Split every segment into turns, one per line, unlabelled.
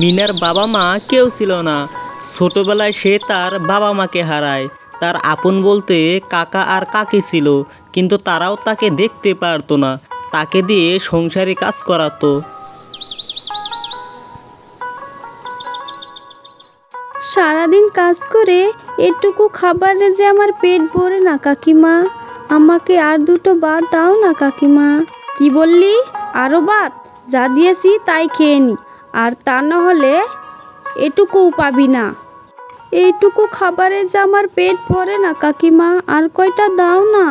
মিনার বাবা মা কেউ ছিল না। ছোটবেলায় সে তার বাবা মাকে হারায়। তার আপন বলতে কাকা আর কাকি ছিল, কিন্তু তারাও তাকে দেখতে পারতো না। তাকে দিয়ে সংসারে কাজ করাতো।
সারাদিন কাজ করে এটুকু খাবারে যে আমার পেট ভরে না কাকিমা, আমাকে আর দুটো ভাত দাও না কাকিমা। কি বললি? আরও ভাত? যা দিয়েছি তাই খেয়ে নি। আর তা না হলে এটুকুও পাবি না। এইটুকু খাবারে যে আমার পেট ভরে না, কাকিমা, আর কয়টা দাও না?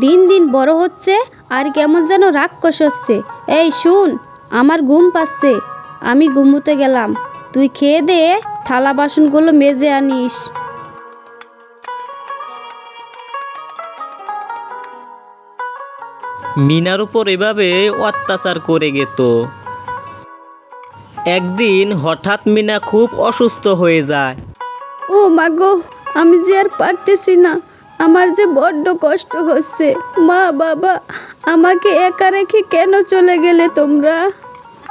দিন দিন বড় হচ্ছে, আর কেমন যেন রাক্ষস হচ্ছে। এই শুন, আমার ঘুম পাচ্ছে। আমি ঘুমোতে গেলাম। তুই খেয়ে দে, থালা বাসনগুলো মেজে আনিস।
মিনার উপর এভাবে অত্যাচার করে গেত। একদিন হঠাৎ মিনা খুব অসুস্থ হয়ে যায়।
ও মাগো আমি যে আর পারতেছি না। আমার যে বড্ড কষ্ট হচ্ছে। মা বাবা, আমাকে একা রেখে কেন চলে গেলে তোমরা?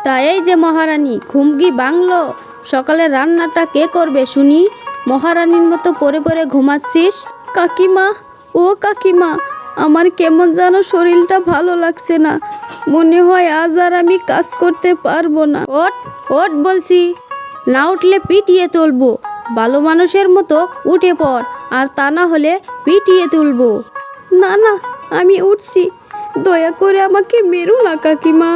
তাই এই যে মহারানী খুমগি বাংলো সকালে রান্নাটা কে করবে শুনি? মহারানীর মতো পরে পরে ঘুমাচ্ছিস? কাকিমা, ও কাকিমা আমার কেমন যেন শরীরটা ভালো লাগছে না। মনে হয় আজ আর আমি কাজ করতে পারব না। ওট ওট বলছি। না উঠলে পিটিয়ে তুলবো। ভালো মানুষের মতো উঠে পড়, আর তা না হলে পিটিয়ে তুলবো। না না, আমি উঠছি। দয়া করে আমাকে মেরো না, কাকিমা।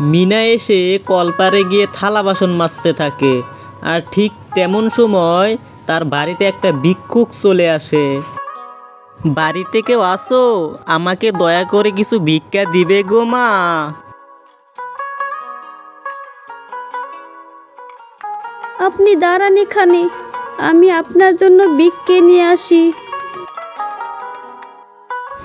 মিনা এসে কলপারে গিয়ে থালা বাসন মাজতে থাকে, আর ঠিক তেমন সময় তার বাড়িতে একটা ভিক্ষুক চলে আসে। বাড়িতে কেউ আসো আমাকে দয়া করে কিছু ভিক্ষা দিবে গো মা।
আপনি দাঁড়ান এখানে আমি আপনার জন্য ভিক্ষে নিয়ে আসি।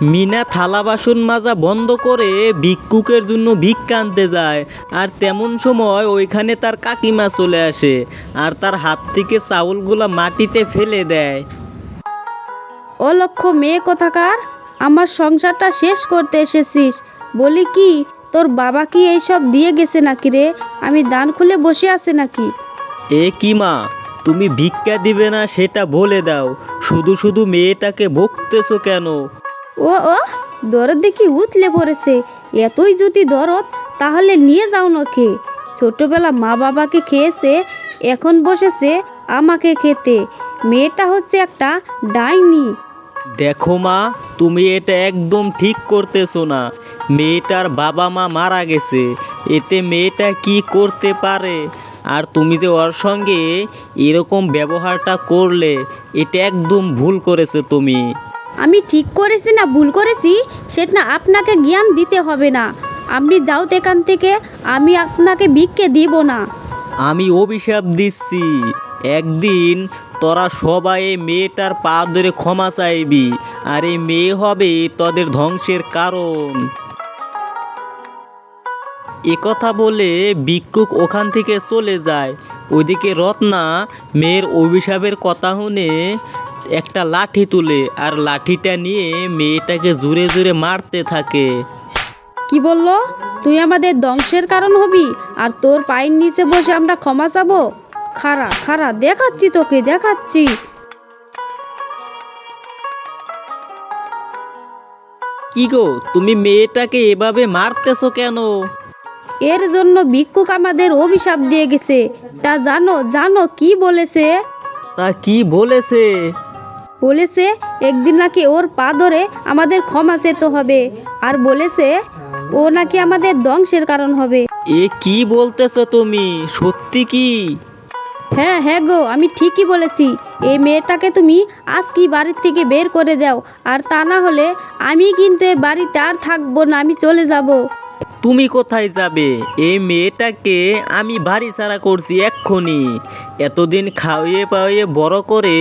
মিনা থালা বাসন মাজা বন্ধ করে ভিক্ষুকের জন্য ভিক্ষা আনতে যায়। আর তেমন সময় ওইখানে তার কাকিমা চলে আসে আর তার হাত থেকে চাউলগুলো মাটিতে ফেলে দেয়।
ও লক্ষ মেয়ে কোথাকার? আমার সংসারটা শেষ করতে এসেছিস। বলি কি তোর বাবা কি এইসব দিয়ে গেছে নাকি রে? আমি দান খুলে বসে আছে নাকি?
এ কি মা তুমি ভিক্ষা দিবে না সেটা বলে দাও। শুধু শুধু মেয়েটাকে বকতেছো কেন?
ও ও, দরদ দেখি উতলে পড়েছে। এতই যদি দরদ, তাহলে নিয়ে যাও নাকি ছোটবেলা মা বাবাকে খেয়েছে, এখন বসেছে আমাকে খেতে। মেয়েটা হচ্ছে একটা ডাইনি।
দেখো মা, তুমি এটা একদম ঠিক করতেছো না। মেয়েটার বাবা মা মারা গেছে, এতে মেয়েটা কি করতে পারে? আর তুমি যে ওর সঙ্গে এরকম ব্যবহারটা করলে, এটা একদম ভুল করেছ তুমি।
আমি ঠিক করেছি না ভুল করেছি, সেটা আপনাকে জ্ঞান দিতে হবে না। আপনি যাও এখান থেকে, আমি আপনাকে ভিক্ষে দিব না।
আমি অভিশাপ দিচ্ছি। একদিন তোরা সবাই মেয়েটার পা ধরে ক্ষমা চাইবি, আর এই মেয়ে হবে তোদের ধ্বংসের কারণ। একথা বলে ভিক্ষুক ওখান থেকে চলে যায়। ওইদিকে রত্না মেয়ের অভিশাপের কথা শুনে একটা লাঠি তুলে আর লাঠিটা নিয়ে মেয়েটাকে জুড়ে জুড়ে মারতে থাকে।
কি বলল? তুই আমাদের ধ্বংসের কারণ হবি আর তোর পায়ের নিচে বসে আমরা ক্ষমা চাবো? খারা খারা দেখাচ্ছি তোকে দেখাচ্ছি।
কি গো তুমি মেয়েটাকে এভাবে মারতেছো কেন?
এর জন্য ভিক্ষুক আমাদের অভিশাপ দিয়ে গেছে। তা জানো জানো কি বলেছে?
তা কি বলেছে?
বলেছে একদিন নাকি ওর পা ধরে আমাদের ক্ষমা চেতে হবে। আর বলেছে ও নাকি আমাদের ধ্বংসের কারণ হবে।
এ কি বলতেছো তুমি? সত্যি কি?
হ্যাঁ হ্যাঁ গো আমি ঠিকই বলেছি। এই মেয়েটাকে তুমি আজকেই বাড়ির থেকে বের করে দাও? আর তা না হলে আমি কিন্তু এই বাড়িতে আর থাকব না আমি চলে যাব।
তুমি কোথায় যাবে? এই মেয়েটাকে আমি বাড়ি ছাড়া করছি এক্ষুনি। এতদিন খাওয়িয়ে পাওয়িয়ে বড় করে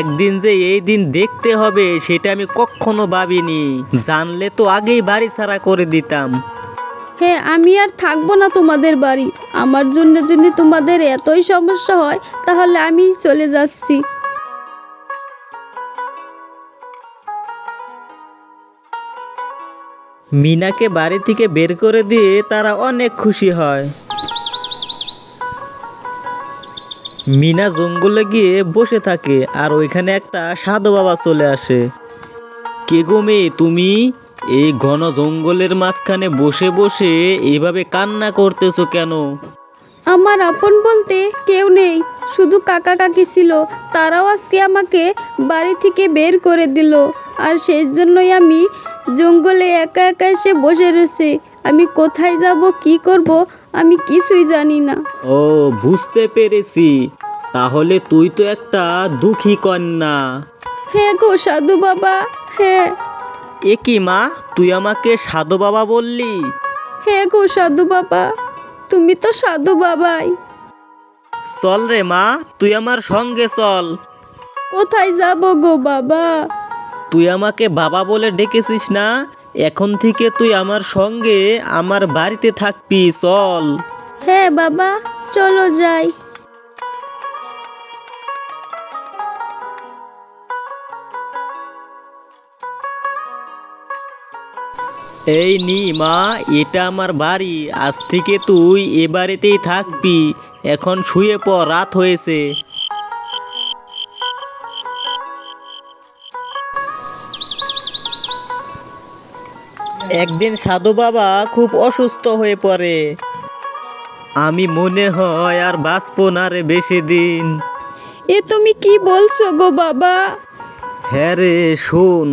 একদিন যে এই দিন দেখতে হবে, সেটা আমি কখনো ভাবিনি। জানলে তো আগেই বাড়ি ছাড়া করে দিতাম।
হ্যাঁ আমি আর থাকব না তোমাদের বাড়ি। আমার জন্য যদি তোমাদের এতই সমস্যা হয়, তাহলে আমি চলে যাচ্ছি।
মিনাকে বাড়ি থেকে বের করে দিয়ে তারা অনেক খুশি হয়। মিনা জঙ্গলে গিয়ে বসে থাকে আর ওইখানে একটা সাধু বাবা চলে আসে। কে গো মেয়ে, তুমি? এই ঘন জঙ্গলের মাঝখানে বসে বসে এভাবে কান্না করতেছো কেন?
আমার আপন বলতে কেউ নেই, শুধু কাকা কাকি ছিল, তারাও আজকে আমাকে বাড়ি থেকে বের করে দিল, আর সেই জন্যই আমি জঙ্গলে একা একা এসে বসে রয়েছে। আমি কোথায় যাব কি করব আমি কিছুই জানি না।
ও বুঝতে পেরেছি। তাহলে তুই তো একটা দুঃখী কন্যা।
হ্যাঁ গো সাধু বাবা হ্যাঁ।
এ কি মা তুই আমাকে সাধু বাবা বললি?
হ্যাঁ গো সাধু বাবা তুমি তো সাধু বাবাই।
চল রে মা তুই আমার সঙ্গে চল।
কোথায় যাব গো বাবা?
তুই আমাকে বাবা বলে ডেকেছিস না? এখন থেকে তুই আমার সঙ্গে আমার বাড়িতে থাকবি চল।
হ্যাঁ বাবা চলো যাই।
এই নি মা এটা আমার বাড়ি। আজ থেকে তুই এ বাড়িতেই থাকবি। এখন শুয়ে পর রাত হয়েছে। একদিন সাধু বাবা খুব অসুস্থ হয়ে পড়ে। আমি মনে হয় আর বাঁচবো না রে বেশি দিন।
এ তুমি কি বলছো গো বাবা?
হ্যাঁ রে শোন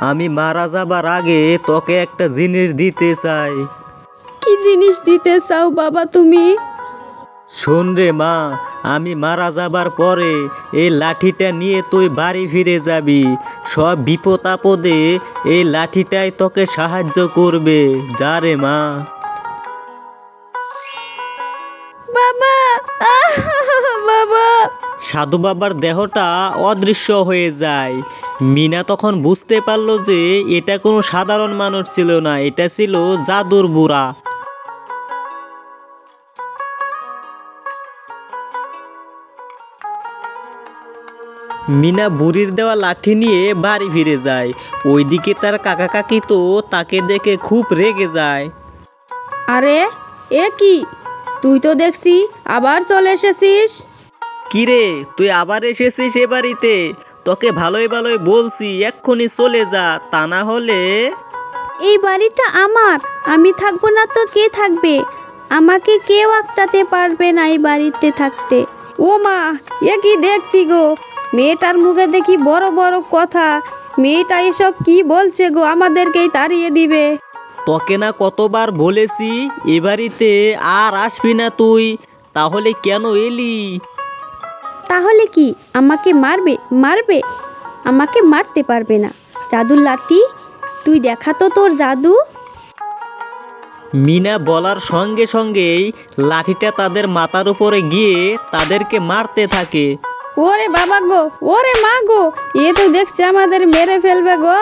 আমি মারা যাবার আগে তোকে একটা জিনিস দিতে চাই।
কি জিনিস দিতে চাও বাবা তুমি?
শোন রে মা আমি মারা যাবার পরে এই লাঠিটা নিয়ে তুই বাড়ি ফিরে যাবি। সব বিপদ আপদে এই লাঠিটাই তোকে সাহায্য করবে। যা রে মা।
বাবা বাবা।
সাধু বাবার দেহটা অদৃশ্য হয়ে যায়। মিনা তখন বুঝতে পারল যে এটা কোনো সাধারণ মানুষ ছিল না এটা ছিল জাদুর বুড়া। মিনা বুড়ির দেওয়া লাঠি নিয়ে বাড়ি ফিরে যায়। ওইদিকে তার কাকা কাকি তো তাকে দেখে খুব রেগে যায়।
আরে এ কি? তুই তো দেখছি আবার চলে এসেছিস।
কিরে তুই আবার এসেছিস এ বাড়িতে? তোকে ভালোই ভালোই বলছি এক্ষুনি চলে যা তা না হলে।
এই বাড়িটা আমার আমি থাকব না তো কে থাকবে? আমাকে কেউ আটকাতে পারবে না এই বাড়িতে থাকতে। ও মা এ কি দেখছি গো? মেয়েটার মুখে দেখি বড় বড় কথা। মেয়েটা এসব কি বলছে গো? আমাদেরকেই তাড়িয়ে দিবে।
তোকে না কতবার বলেছি এ বাড়িতে আর আসবি না তুই। তাহলে কেন এলি?
তাহলে কি? আমাকে মারবে? মারবে? আমাকে মারতে পারবে না। জাদুর লাঠি তুই দেখা তো তোর জাদু।
মিনা বলার সঙ্গে সঙ্গেই লাঠিটা তাদের মাথার উপরে গিয়ে তাদেরকে মারতে থাকে।
ওরে বাবা গো ওরে মা গো এ তো দেখছি আমাদের মেরে ফেলবে গো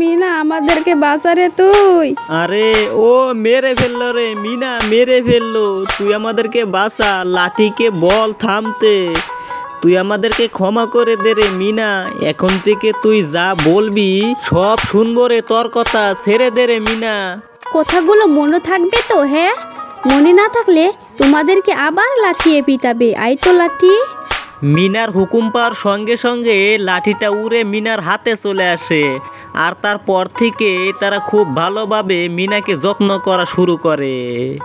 মিনা আমাদেরকে বাঁচারে তুই।
আরে ও মেরে ফেলল রে মিনা মেরে ফেলল তুই আমাদেরকে বাঁচা লাঠিকে বল থামতে। তুই আমাদেরকে ক্ষমা করে দে রে মিনা এখন থেকে তুই যা বলবি সব শুনব রে তোর কথা ছেড়ে দে রে মিনা।
কথাগুলো মনে থাকবে তো হ্যাঁ? মনে না থাকলে তোমাদেরকে আবার লাঠিয়ে পিটাবে আই তো লাঠি।
মিনার হুকুম পাওয়ার সঙ্গে সঙ্গে লাঠিটা উড়ে মিনার হাতে চলে আসে। আর তারপর থেকে তারা খুব ভালোভাবে মিনাকে যত্ন করা শুরু করে।